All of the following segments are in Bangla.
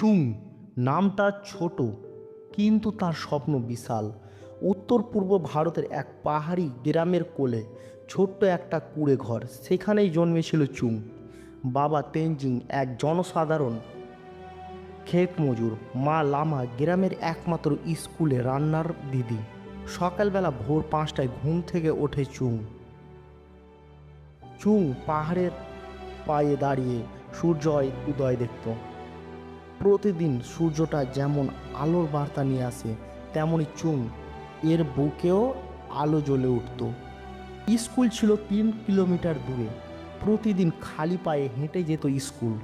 চুং, নামটা ছোট, কিন্তু তার স্বপ্ন বিশাল। উত্তর পূর্ব ভারতের এক পাহাড়ি গ্রামের কোলে ছোট্ট একটা কুড়ে ঘর, সেখানেই জন্মেছিল চুং। বাবা তেনজিং এক জনসাধারণ ক্ষেত মজুর, মা লামা গ্রামের একমাত্র স্কুলে রান্নার দিদি। সকালবেলা ভোর পাঁচটায় ঘুম থেকে ওঠে চুং। চুং পাহাড়ের পায়ে দাঁড়িয়ে সূর্য উদয় দেখত। প্রতিদিন সূর্যটা যেমন আলোর বার্তা নিয়ে আসে তেমনই চুং এর বুকেও আলো জ্বলে উঠত। স্কুল ছিল তিন কিলোমিটার দূরে। প্রতিদিন খালি পায়ে হেঁটে যেত স্কুল।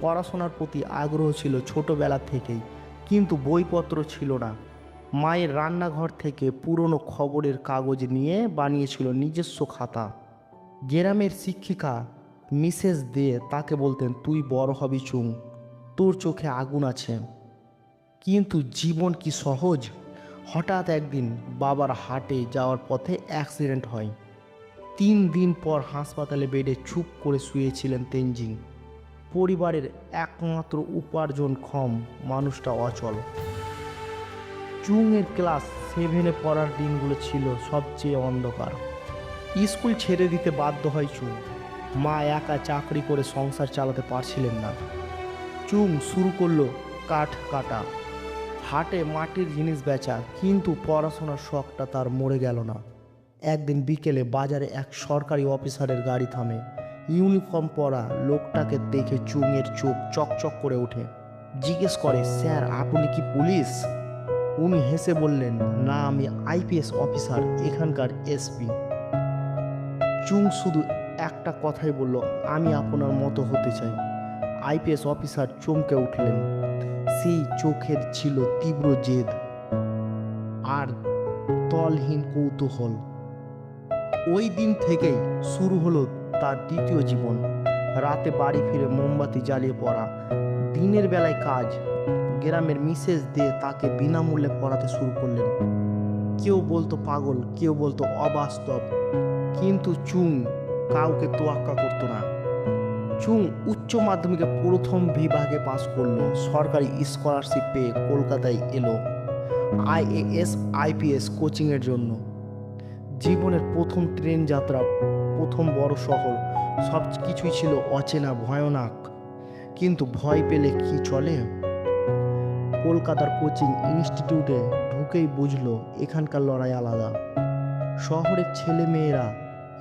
পড়াশোনার প্রতি আগ্রহ ছিল ছোটবেলা থেকেই, কিন্তু বইপত্র ছিল না। মায়ের রান্নাঘর থেকে পুরনো খবরের কাগজ নিয়ে বানিয়েছিল নিজস্ব খাতা। গ্রামের শিক্ষিকা মিসেস দে তাকে বলতেন, তুই বড় হবি চুং তোর চোখে আগুন আছে। কিন্তু জীবন কি সহজ? হঠাৎ একদিন বাবার হাটে যাওয়ার পথে অ্যাক্সিডেন্ট হয়। তিন দিন পর হাসপাতালে বেডে চুপ করে শুয়েছিলেন তেনজিং। পরিবারের একমাত্র উপার্জনক্ষম মানুষটা অচল। চুংয়ের ক্লাস সেভেনে পড়ার দিনগুলো ছিল সবচেয়ে অন্ধকার। স্কুল ছেড়ে দিতে বাধ্য হয় চুং মা একা চাকরি করে সংসার চালাতে পারছিলেন না। চুং শুরু করল কাঠ কাটা। হাটে মাটির জিনিস বেচা, কিন্তু পড়াশোনার শখটা তার মরে গেল না। একদিন বিকেলে বাজারে এক সরকারি অফিসারের গাড়ি থামে। ইউনিফর্ম পরা লোকটাকে দেখে চুঙের চোখ চকচক করে ওঠে। জিজ্ঞেস করে, স্যার, আপনি কি পুলিশ? উনি হেসে বললেন, না, আমি আইপিএস অফিসার, এখানকার এসপি। চুং শুধু একটা কথাই বলল, আমি আপনার মতো হতে চাই। আইপিএস অফিসার চমকে উঠলেন। সেই চোখের ছিল তীব্র জেদ আর তলহীন কৌতূহল। ওই দিন থেকেই শুরু হলো তার দ্বিতীয় জীবন। রাতে বাড়ি ফিরে মোমবাতি জ্বালিয়ে পড়া। দিনের বেলায় কাজ। গ্রামের মিসেস দিয়ে তাকে বিনামূল্যে পড়াতে শুরু করলেন। কেউ বলতো পাগল, কেউ বলতো অবাস্তব। কিন্তু চুং কাউকে তোয়াক্কা করতো না। চুং উচ্চ মাধ্যমিকে প্রথম বিভাগে পাশ করল। সরকারি স্কলারশিপ পেয়ে কলকাতায় এলো আইএএস, আইপিএস কোচিংয়ের জন্য। জীবনের প্রথম ট্রেন যাত্রা, প্রথম বড় শহর, সব কিছুই ছিল অচেনা, ভয়ানক। কিন্তু ভয় পেলে কি চলে? কলকাতার কোচিং ইনস্টিটিউটে ঢুকেই বুঝলো এখানকার লড়াই আলাদা। শহরের ছেলে মেয়েরা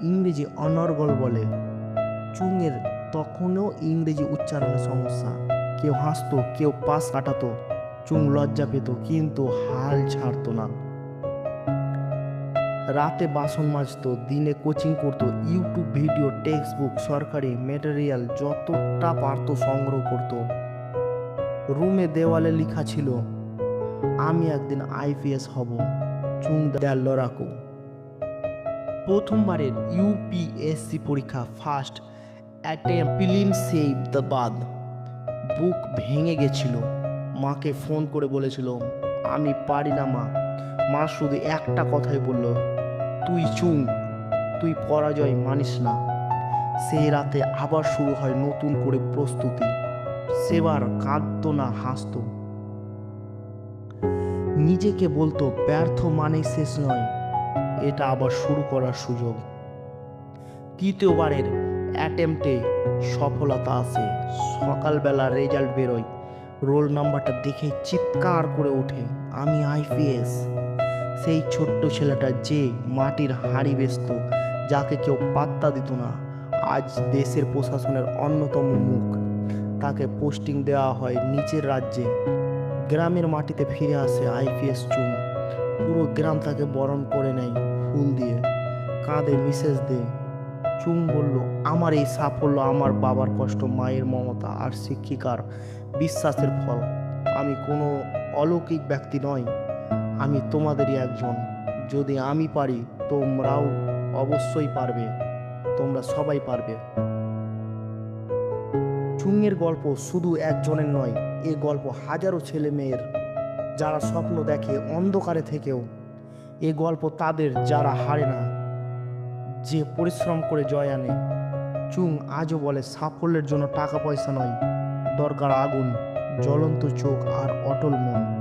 ইংরেজি অনর্গল বলে চুংয়ের তখনও ইংরেজি উচ্চারণের সমস্যা। কেউ হাসতো, কেউ পাশ কাটাতো চুং লজ্জা পেত, কিন্তু হাল ছাড়তো না। রাতে বাসন মাজতো, দিনে কোচিং করতো, ইউটিউব ভিডিও টেক্সট বুক সরকারি ম্যাটেরিয়াল যতটা পারতো সংগ্রহ করতো। রুমে দেওয়ালে লেখা ছিল, আমি একদিন আইপিএস হব চুং দেয়াল প্রথমবারের ইউপিএসসি পরীক্ষা first attempt film save the বাদ বুক ভেঙে গেছিল। মাকে ফোন করে বলেছিল, আমি পারি না, মা। মা শুধু একটা কথাই বলল, তুই চুং, তুই পরাজয় মানিস না। সেই রাতে আবার শুরু হয় নতুন করে প্রস্তুতি। সেবার কাঁদতো না, হাসতো। নিজেকে বলতো, ব্যর্থ মানেই শেষ নয়। এটা আবার শুরু করার সুযোগ। তৃতীয়বারের অ্যাটেম্পটে সফলতা আসে সকালবেলা রেজাল্ট বেরোয়। রোল নাম্বারটা দেখে চিৎকার করে ওঠে, আমি আইপিএস সেই ছোট্ট ছেলেটা যে মাটির হাঁড়ি বেচত, যাকে কেউ পাত্তা দিত না, আজ দেশের প্রশাসনের অন্যতম মুখ। তাকে পোস্টিং দেওয়া হয় নিচের রাজ্যে। গ্রামের মাটিতে ফিরে আসে আইপিএস চুম পুরো গ্রাম তাকে বরণ করে নেয় ফুল দিয়ে। কাঁদে মিসেস দে চুম বলল, আমার এই সাফল্য আমার বাবার কষ্ট, মায়ের মমতা আর শিক্ষিকার বিশ্বাসের ফল। আমি কোনো অলৌকিক ব্যক্তি নই, আমি তোমাদেরই একজন। যদি আমি পারি, তোমরাও অবশ্যই পারবে, তোমরা সবাই পারবে। চুংয়ের গল্প শুধু একজনের নয়, এ গল্প হাজারো ছেলে মেয়ের, যারা স্বপ্ন দেখে অন্ধকারে থেকেও, এ গল্প তাদের যারা হারে না যে পরিশ্রম করে জয় আনে। চুং আজও বলে, সাফল্যের জন্য টাকা পয়সা নয়, দরকার আগুন, জ্বলন্ত চোখ আর অটল মন।